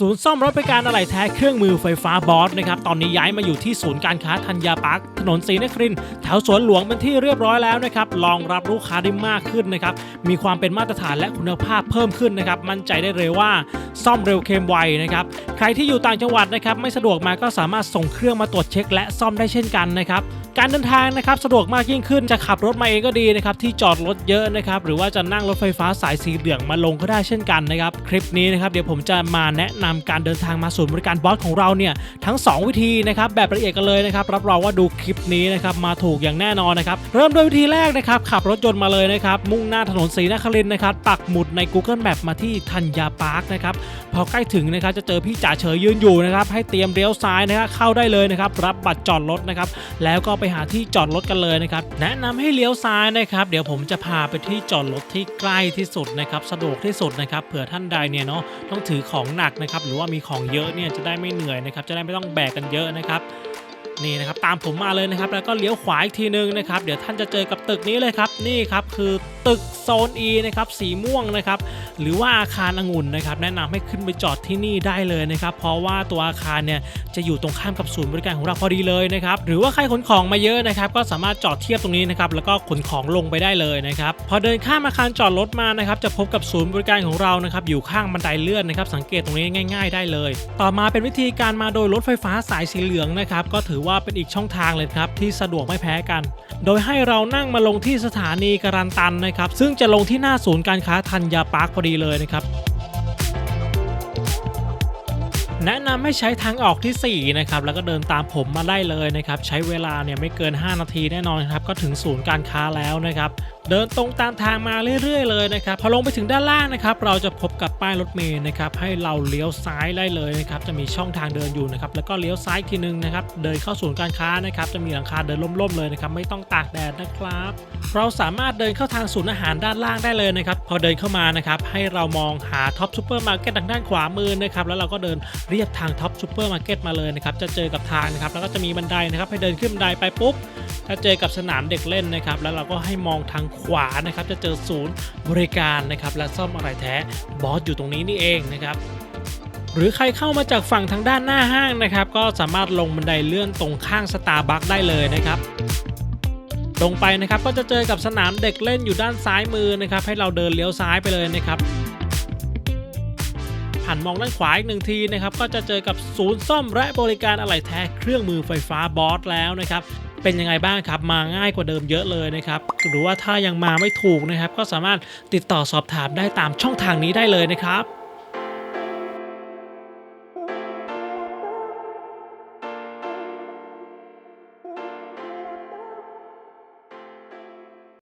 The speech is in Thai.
ศูนย์ซ่อมรถบริการอะไหล่แท้เครื่องมือไฟฟ้าบอสนะครับตอนนี้ย้ายมาอยู่ที่ศูนย์การค้าธัญญาปาร์คถนนศรีนครินทร์แถวสวนหลวงเป็นที่เรียบร้อยแล้วนะครับรองรับลูกค้าได้มากขึ้นนะครับมีความเป็นมาตรฐานและคุณภาพเพิ่มขึ้นนะครับมั่นใจได้เลยว่าซ่อมเร็วเคลมไวนะครับใครที่อยู่ต่างจังหวัดนะครับไม่สะดวกมาก็สามารถส่งเครื่องมาตรวจเช็ค และซ่อมได้เช่นกันนะครับการเดินทางนะครับสะดวกมากยิ่งขึ้นจะขับรถมาเองก็ดีนะครับที่จอดรถเยอะนะครับหรือว่าจะนั่งรถไฟฟ้าสายสีเหลืองมาลงก็ได้เช่นกันนะครับคลิปนี้นะครับเดี๋ยวผมจะมาแนะนำการเดินทางมาศูนย์บริการบอสของเราเนี่ยทั้ง 2 วิธีนะครับแบบละเอียดกันเลยนะครับรับรองว่าดูคลิปนี้นะครับมาถูกอย่างแน่นอนนะครับเริ่มด้วยวิธีแรกนะครับขับรถยนต์มาเลยนะครับมุ่งหน้าถนนศรีนครินนะครับปักหมุดใน Google Map มาที่ธัญญาปาร์คนะครับพอใกล้ถึงนะครับจะเจอพี่จ่าเฉยยืนอยู่นะครับให้เตรียมเลี้ยวซ้ายนะครับเข้าได้เลยนะครับรับบัตรจอดรถนะครับแล้วก็ไปหาที่จอดรถกันเลยนะครับแนะนำให้เลี้ยวซ้ายนะครับเดี๋ยวผมจะพาไปที่จอดรถที่ใกล้ที่สุดนะครับสะดวกที่สุดนะครับเผื่อท่านใดเนี่ยเนาะต้องถือของหนักนะครับหรือว่ามีของเยอะเนี่ยจะได้ไม่เหนื่อยนะครับ จะได้ไม่ต้องแบกกันเยอะนะครับ นี่นะครับตามผมมาเลยนะครับ แล้วก็เลี้ยวขวาอีกทีนึงนะครับ เดี๋ยวท่านจะเจอกับตึกนี้เลยครับ นี่ครับคือตึกโซน E นะครับสีม่วงนะครับ หรือว่าอาคารองุ่นนะครับ แนะนำให้ขึ้นไปจอดที่นี่ได้เลยนะครับ เพราะว่าตัวอาคารเนี่ยจะอยู่ตรงข้ามกับศูนย์บริการของเราพอดีเลยนะครับ หรือว่าใครขนของมาเยอะนะครับ ก็สามารถจอดเทียบตรงนี้นะครับ แล้วก็ขนของลงไปได้เลยนะครับ พอเดินข้ามอาคารจอดรถมานะครับ จะพบกับศูนย์บริการของเรานะครับ อยู่ข้างบันไดเลื่อนนะครับ สังเกตตรงนี้ง่าย ๆ ได้เลย ต่อมาเป็นวิธีการมาโดยรถไฟฟ้าสายสีเหลืองนะครับ ก็ถือว่าว่าเป็นอีกช่องทางเลยครับที่สะดวกไม่แพ้กัน โดยให้เรานั่งมาลงที่สถานีการันตันนะครับ ซึ่งจะลงที่หน้าศูนย์การค้าทัญญาปาร์คพอดีเลยนะครับแนะนำให้ใช้ทางออกที่ 4 นะครับ แล้วก็เดินตามผมมาได้เลยนะครับ ใช้เวลาเนี่ยไม่เกิน 5 นาทีแน่นอนครับ ก็ถึงศูนย์การค้าแล้วนะครับ เดินตรงตามทางมาเรื่อยๆเลยนะครับพอลงไปถึงด้านล่างนะครับ เราจะพบกับป้ายรถเมล์นะครับให้เราเลี้ยวซ้ายได้เลยนะครับจะมีช่องทางเดินอยู่นะครับแล้วก็เลี้ยวซ้ายทีนึงนะครับเดินเข้าศูนย์การค้านะครับจะมีหลังคาเดินล่มๆเลยนะครับไม่ต้องตากแดดนะครับ เราสามารถเดินเข้าทางศูนย์อาหารด้านล่างได้เลยนะครับพอเดินเข้ามานะครับให้เรามองหาท็อปซูเปอร์มาร์เก็ตทางด้านขวามือนะครับแล้วเราก็เดินเรียบทางท็อปซูเปอร์มาร์เก็ตมาเลยนะครับจะเจอกับทางนะครับแล้วก็จะมีบันไดนะครับให้เดินขึ้นบันไดไปปุ๊บถ้าเจอกับสนามเด็กเล่นนะครับแล้วเราก็ให้มองทางขขวานะครับจะเจอศูนย์บริการนะครับและซ่อมอะไรแท้บอสอยู่ตรงนี้นี่เองนะครับหรือใครเข้ามาจากฝั่งทางด้านหน้าห้างนะครับ ก็สามารถลงบันไดเลื่อนตรงข้างสตาร์บัคได้เลยนะครับตรงไปนะครับก็จะเจอกับสนามเด็กเล่นอยู่ด้านซ้ายมือนะครับ ให้เราเดินเลี้ยวซ้ายไปเลยนะครับหันมองด้านขวาอีกหนึ่งทีนะครับ ก็จะเจอกับศูนย์ซ่อมและบริการอะไหล่แท้เครื่องมือไฟฟ้าบอสแล้วนะครับ เป็นยังไงบ้างครับมาง่ายกว่าเดิมเยอะเลยนะครับหรือว่าถ้ายังมาไม่ถูกนะครับ ก็สามารถติดต่อสอบถามได้ตามช่องทางนี้ได้เลยนะครับ